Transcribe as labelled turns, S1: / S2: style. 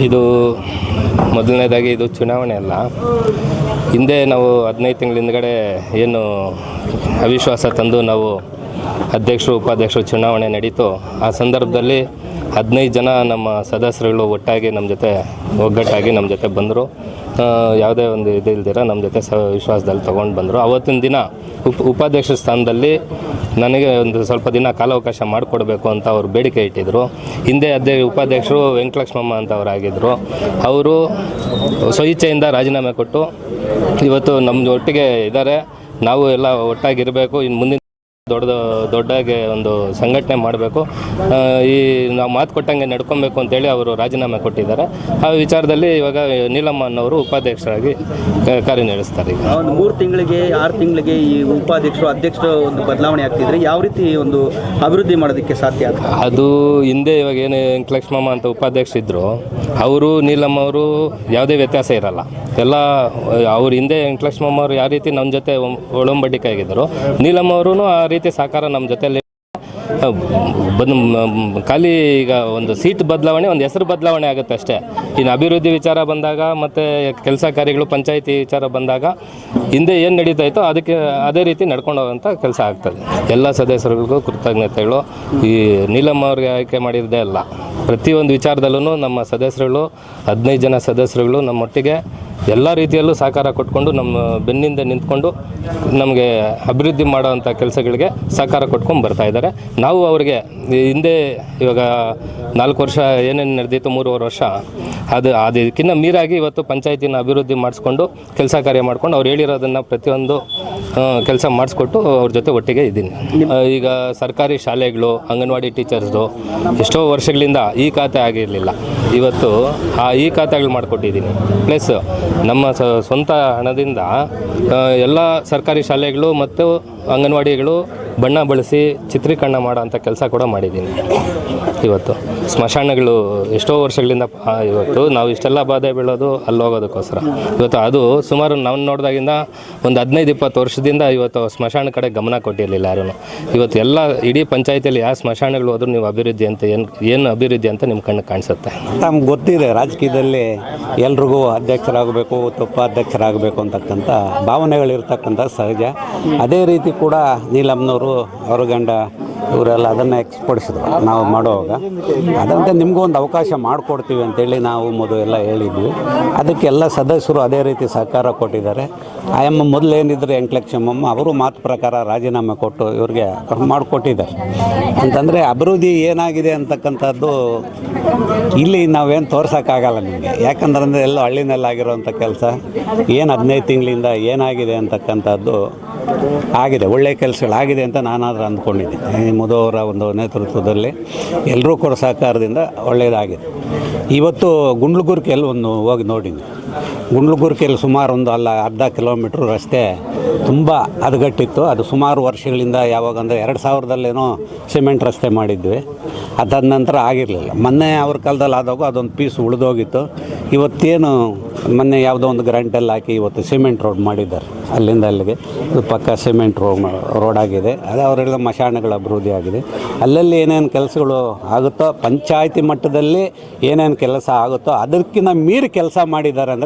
S1: ಇದು ಮೊದಲನೇದಾಗಿ ಇದು ಚುನಾವಣೆ ಅಲ್ಲ. ಹಿಂದೆ ನಾವು ಹದಿನೈದು ತಿಂಗಳ ಹಿಂದ್ಗಡೆ ಏನು ಅವಿಶ್ವಾಸ ತಂದು ನಾವು ಅಧ್ಯಕ್ಷರು, ಉಪಾಧ್ಯಕ್ಷರು ಚುನಾವಣೆ ನಡೀತು. ಆ ಸಂದರ್ಭದಲ್ಲಿ ಹದಿನೈದು ಜನ ನಮ್ಮ ಸದಸ್ಯರುಗಳು ಒಟ್ಟಾಗಿ ನಮ್ಮ ಜೊತೆ, ಒಗ್ಗಟ್ಟಾಗಿ ನಮ್ಮ ಜೊತೆ ಬಂದರು. ಯಾವುದೇ ಒಂದು ಇದಿಲ್ದಿರ ನಮ್ಮ ಜೊತೆ ಸ, ವಿಶ್ವಾಸದಲ್ಲಿ ತೊಗೊಂಡು ಬಂದರು. ಅವತ್ತಿನ ದಿನ ಉಪ, ಉಪಾಧ್ಯಕ್ಷ ಸ್ಥಾನದಲ್ಲಿ ನನಗೆ ಒಂದು ಸ್ವಲ್ಪ ದಿನ ಕಾಲಾವಕಾಶ ಮಾಡಿಕೊಡ್ಬೇಕು ಅಂತ ಅವರು ಬೇಡಿಕೆ ಇಟ್ಟಿದ್ದರು ಹಿಂದೆ ಅಧ್ಯಕ್ಷ, ಉಪಾಧ್ಯಕ್ಷರು ವೆಂಕಟಲಕ್ಷ್ಮಮ್ಮ ಅಂತ ಅವರು ಆಗಿದ್ದರು ಅವರು ಸ್ವಇಚ್ಛೆಯಿಂದ ರಾಜೀನಾಮೆ ಕೊಟ್ಟು ಇವತ್ತು ನಮ್ಮ ಒಟ್ಟಿಗೆ ಇದ್ದಾರೆ. ನಾವು ಎಲ್ಲ ಒಟ್ಟಾಗಿರಬೇಕು. ಇನ್ನು ಮುಂದಿನ ದೊಡ್ಡ ದೊಡ್ಡಾಗಿ ಒಂದು ಸಂಘಟನೆ ಮಾಡಬೇಕು. ಈ ನಾವು ಮಾತು ಕೊಟ್ಟಂಗೆ ನಡ್ಕೊಬೇಕು ಅಂತೇಳಿ ಅವರು ರಾಜೀನಾಮೆ ಕೊಟ್ಟಿದ್ದಾರೆ. ಆ ವಿಚಾರದಲ್ಲಿ ಇವಾಗ ನೀಲಮ್ಮ ಅನ್ನೋರು ಉಪಾಧ್ಯಕ್ಷರಾಗಿ ಕಾರ್ಯನಿರ್ವಹಿಸ್ತಾರೆ ಈಗ.
S2: ಒಂದು ಮೂರು ತಿಂಗಳಿಗೆ ಆರು ತಿಂಗಳಿಗೆ ಈ ಉಪಾಧ್ಯಕ್ಷರು ಅಧ್ಯಕ್ಷರು ಒಂದು ಬದಲಾವಣೆ ಆಗ್ತಿದ್ರೆ ಯಾವ ರೀತಿ ಒಂದು ಅಭಿವೃದ್ಧಿ ಮಾಡೋದಕ್ಕೆ ಸಾಧ್ಯ
S1: ಅದು ಹಿಂದೆ ಇವಾಗ ಏನು ವೆಂಕಟಲಕ್ಷ್ಮಮ್ಮ ಅಂತ ಉಪಾಧ್ಯಕ್ಷ ಇದ್ದರು ಅವರು ನೀಲಮ್ಮ ಅವರು ಯಾವುದೇ ವ್ಯತ್ಯಾಸ ಇರಲ್ಲ. ಎಲ್ಲ ಅವ್ರ ಹಿಂದೆ ವೆಂಕಟಲಕ್ಷ್ಮಮ್ಮ ಅವರು ಯಾವ ರೀತಿ ನಮ್ಮ ಜೊತೆ ಒಳಂಬಡಿಕೆ ಆಗಿದ್ದರು ನೀಲಮ್ಮ ಅವರು ಆ ರೀತಿ ಸಹಕಾರ ನಮ್ಮ ಜೊತೆಯಲ್ಲಿ ಖಾಲಿ ಈಗ ಒಂದು ಸೀಟ್ ಬದಲಾವಣೆ, ಒಂದು ಹೆಸರು ಬದಲಾವಣೆ ಆಗುತ್ತೆ ಅಷ್ಟೇ. ಇನ್ನು ಅಭಿವೃದ್ಧಿ ವಿಚಾರ ಬಂದಾಗ ಮತ್ತು ಕೆಲಸ ಕಾರ್ಯಗಳು, ಪಂಚಾಯಿತಿ ವಿಚಾರ ಬಂದಾಗ ಹಿಂದೆ ಏನು ನಡೀತಾ ಇತ್ತೋ ಅದಕ್ಕೆ ಅದೇ ರೀತಿ ನಡ್ಕೊಂಡು ಹೋಗುವಂಥ ಕೆಲಸ ಆಗ್ತದೆ. ಎಲ್ಲ ಸದಸ್ಯರಿಗೂ ಕೃತಜ್ಞತೆಗಳು. ಈ ನೀಲಮ್ಮ ಅವ್ರಿಗೆ ಆಯ್ಕೆ ಮಾಡಿದ್ದೇ ಅಲ್ಲ. ಪ್ರತಿಯೊಂದು ವಿಚಾರದಲ್ಲೂ ನಮ್ಮ ಸದಸ್ಯರುಗಳು ಹದಿನೈದು ಜನ ಸದಸ್ಯರುಗಳು ನಮ್ಮೊಟ್ಟಿಗೆ ಎಲ್ಲ ರೀತಿಯಲ್ಲೂ ಸಹಕಾರ ಕೊಟ್ಕೊಂಡು ನಮ್ಮ ಬೆನ್ನಿಂದ ನಿಂತ್ಕೊಂಡು ನಮಗೆ ಅಭಿವೃದ್ಧಿ ಮಾಡೋವಂಥ ಕೆಲಸಗಳಿಗೆ ಸಹಕಾರ ಕೊಟ್ಕೊಂಡು ಬರ್ತಾ ಇದ್ದಾರೆ. ನಾವು ಅವರಿಗೆ ಹಿಂದೆ ಇವಾಗ ನಾಲ್ಕು ವರ್ಷ ಏನೇನು ನಡೆದಿತ್ತು ಮೂರುವರೆ ವರ್ಷ ಅದು ಅದಕ್ಕಿಂತ ಮೀರಾಗಿ ಇವತ್ತು ಪಂಚಾಯತಿನ ಅಭಿವೃದ್ಧಿ ಮಾಡಿಸ್ಕೊಂಡು ಕೆಲಸ ಕಾರ್ಯ ಮಾಡ್ಕೊಂಡು ಅವ್ರು ಹೇಳಿರೋದನ್ನು ಪ್ರತಿಯೊಂದು ಕೆಲಸ ಮಾಡಿಸ್ಕೊಟ್ಟು ಅವ್ರ ಜೊತೆ ಒಟ್ಟಿಗೆ ಇದ್ದೀನಿ. ಈಗ ಸರ್ಕಾರಿ ಶಾಲೆಗಳು ಅಂಗನವಾಡಿ ಟೀಚರ್ಸ್ದು ಎಷ್ಟೋ ವರ್ಷಗಳಿಂದ ಈ ಖಾತೆ ಆಗಿರಲಿಲ್ಲ. ಇವತ್ತು ಆ ಈ ಖಾತೆಗಳು ಮಾಡಿಕೊಟ್ಟಿದ್ದೀನಿ. ಪ್ಲಸ್ ನಮ್ಮ ಸ್ವಂತ ಹಣದಿಂದ ಎಲ್ಲ ಸರ್ಕಾರಿ ಶಾಲೆಗಳು ಮತ್ತು ಅಂಗನವಾಡಿಗಳು ಬಣ್ಣ ಬಳಸಿ ಚಿತ್ರೀಕರಣ ಮಾಡೋ ಅಂಥ ಕೆಲಸ ಕೂಡ ಮಾಡಿದ್ದೀನಿ. ಇವತ್ತು ಸ್ಮಶಾನಗಳು ಎಷ್ಟೋ ವರ್ಷಗಳಿಂದ ಇವತ್ತು ನಾವು ಇಷ್ಟೆಲ್ಲ ಬಾಧೆ ಬೀಳೋದು ಅಲ್ಲಿ ಹೋಗೋದಕ್ಕೋಸ್ಕರ. ಇವತ್ತು ಅದು ಸುಮಾರು ನಾವು ನೋಡಿದಾಗಿಂದ ಒಂದು ಹದಿನೈದು, ಇಪ್ಪತ್ತು ವರ್ಷದಿಂದ ಇವತ್ತು ಸ್ಮಶಾನ ಕಡೆ ಗಮನ ಕೊಟ್ಟಿರಲಿಲ್ಲ ಯಾರೂ ಇವತ್ತು ಎಲ್ಲ ಇಡೀ ಪಂಚಾಯತಿಯಲ್ಲಿ ಯಾವ ಸ್ಮಶಾನಗಳು ಹೋದ್ರೂ ನೀವು ಅಭಿವೃದ್ಧಿ ಅಂತ ಏನು ಏನು ಅಭಿವೃದ್ಧಿ ಅಂತ ನಿಮ್ಮ ಕಣ್ಣು ಕಾಣಿಸುತ್ತೆ?
S3: ನಮ್ಗೆ ಗೊತ್ತಿದೆ, ರಾಜಕೀಯದಲ್ಲಿ ಎಲ್ರಿಗೂ ಅಧ್ಯಕ್ಷರಾಗಬೇಕು, ಉಪಾಧ್ಯಕ್ಷರಾಗಬೇಕು ಅಂತಕ್ಕಂಥ ಭಾವನೆಗಳಿರ್ತಕ್ಕಂಥ ಸಹಜ. ಅದೇ ರೀತಿ ಕೂಡ ನೀಲಮ್ನವರು ಅವ್ರ ಗಂಡ ಇವರೆಲ್ಲ ಅದನ್ನು ಎಕ್ಸ್ಪಡಿಸಿದ್ರು ನಾವು ಮಾಡುವಾಗ. ಅದಂತೆ ನಿಮಗೂ ಒಂದು ಅವಕಾಶ ಮಾಡಿಕೊಡ್ತೀವಿ ಅಂತೇಳಿ ನಾವು ಮೊದಲು ಎಲ್ಲ ಹೇಳಿದ್ವಿ. ಅದಕ್ಕೆಲ್ಲ ಸದಸ್ಯರು ಅದೇ ರೀತಿ ಸಹಕಾರ ಕೊಟ್ಟಿದ್ದಾರೆ. ಆಯಮ್ಮ ಮೊದಲೇನಿದ್ರು ಎಂಟ್ಲಕ್ಷಮ್ಮಮ್ಮ ಅವರು ಮಾತು ಪ್ರಕಾರ ರಾಜೀನಾಮೆ ಕೊಟ್ಟು ಇವ್ರಿಗೆ ಮಾಡಿಕೊಟ್ಟಿದ್ದಾರೆ. ಅಂತಂದರೆ ಅಭಿವೃದ್ಧಿ ಏನಾಗಿದೆ ಅಂತಕ್ಕಂಥದ್ದು ಇಲ್ಲಿ ನಾವೇನು ತೋರ್ಸೋಕ್ಕಾಗಲ್ಲ ನಿಮಗೆ. ಯಾಕಂದ್ರೆ ಎಲ್ಲ ಹಳ್ಳಿನಲ್ಲಾಗಿರೋಂಥ ಕೆಲಸ, ಏನು ಹದಿನೈದು ತಿಂಗಳಿಂದ ಏನಾಗಿದೆ ಅಂತಕ್ಕಂಥದ್ದು ಆಗಿದೆ. ಒಳ್ಳೆಯ ಕೆಲಸಗಳಾಗಿದೆ ಅಂತ ನಾನಾದರೂ ಅಂದ್ಕೊಂಡಿದ್ದೀನಿ. ಈ ಅವರ ಒಂದು ನೇತೃತ್ವದಲ್ಲಿ ಎಲ್ಲರೂ ಕೂಡ ಸಹಕಾರದಿಂದ ಒಳ್ಳೆಯದಾಗಿದೆ. ಇವತ್ತು ಗುಂಡ್ಲುಗುರ್ಕೆಲ್ಲ ಒಂದು ಹೋಗಿ ನೋಡಿದ್ವಿ. ಗುಂಡ್ಲುಗುರ್ಕೆಯಲ್ಲಿ ಸುಮಾರು ಒಂದು ಅಲ್ಲ, ಅರ್ಧ ಕಿಲೋಮೀಟ್ರ್ ರಸ್ತೆ ತುಂಬ ಹದಗಟ್ಟಿತ್ತು. ಅದು ಸುಮಾರು ವರ್ಷಗಳಿಂದ ಯಾವಾಗ ಅಂದರೆ ಎರಡು ಸಾವಿರದಲ್ಲೇನೋ ಸಿಮೆಂಟ್ ರಸ್ತೆ ಮಾಡಿದ್ವಿ. ಅದಾದ ನಂತರ ಆಗಿರಲಿಲ್ಲ. ಮೊನ್ನೆ ಅವ್ರ ಕಾಲದಲ್ಲಿ ಆದಾಗ ಅದೊಂದು ಪೀಸ್ ಉಳಿದೋಗಿತ್ತು. ಇವತ್ತೇನು ಮೊನ್ನೆ ಯಾವುದೋ ಒಂದು ಗ್ರಂಟಲ್ಲಿ ಹಾಕಿ ಇವತ್ತು ಸಿಮೆಂಟ್ ರೋಡ್ ಮಾಡಿದ್ದಾರೆ. ಅಲ್ಲಿಂದ ಅಲ್ಲಿಗೆ ಇದು ಪಕ್ಕ ಸಿಮೆಂಟ್ ರೋಡ್ ರೋಡ್ ಆಗಿದೆ. ಅದು ಅವರೆಲ್ಲ ಮಶಾಣಗಳ ಅಭಿವೃದ್ಧಿ ಆಗಿದೆ. ಅಲ್ಲಲ್ಲಿ ಏನೇನು ಕೆಲಸಗಳು ಆಗುತ್ತೋ, ಪಂಚಾಯತಿ ಮಟ್ಟದಲ್ಲಿ ಏನೇನು ಕೆಲಸ ಆಗುತ್ತೋ ಅದಕ್ಕಿಂತ ಮೀರಿ ಕೆಲಸ ಮಾಡಿದ್ದಾರೆ ಅಂದರೆ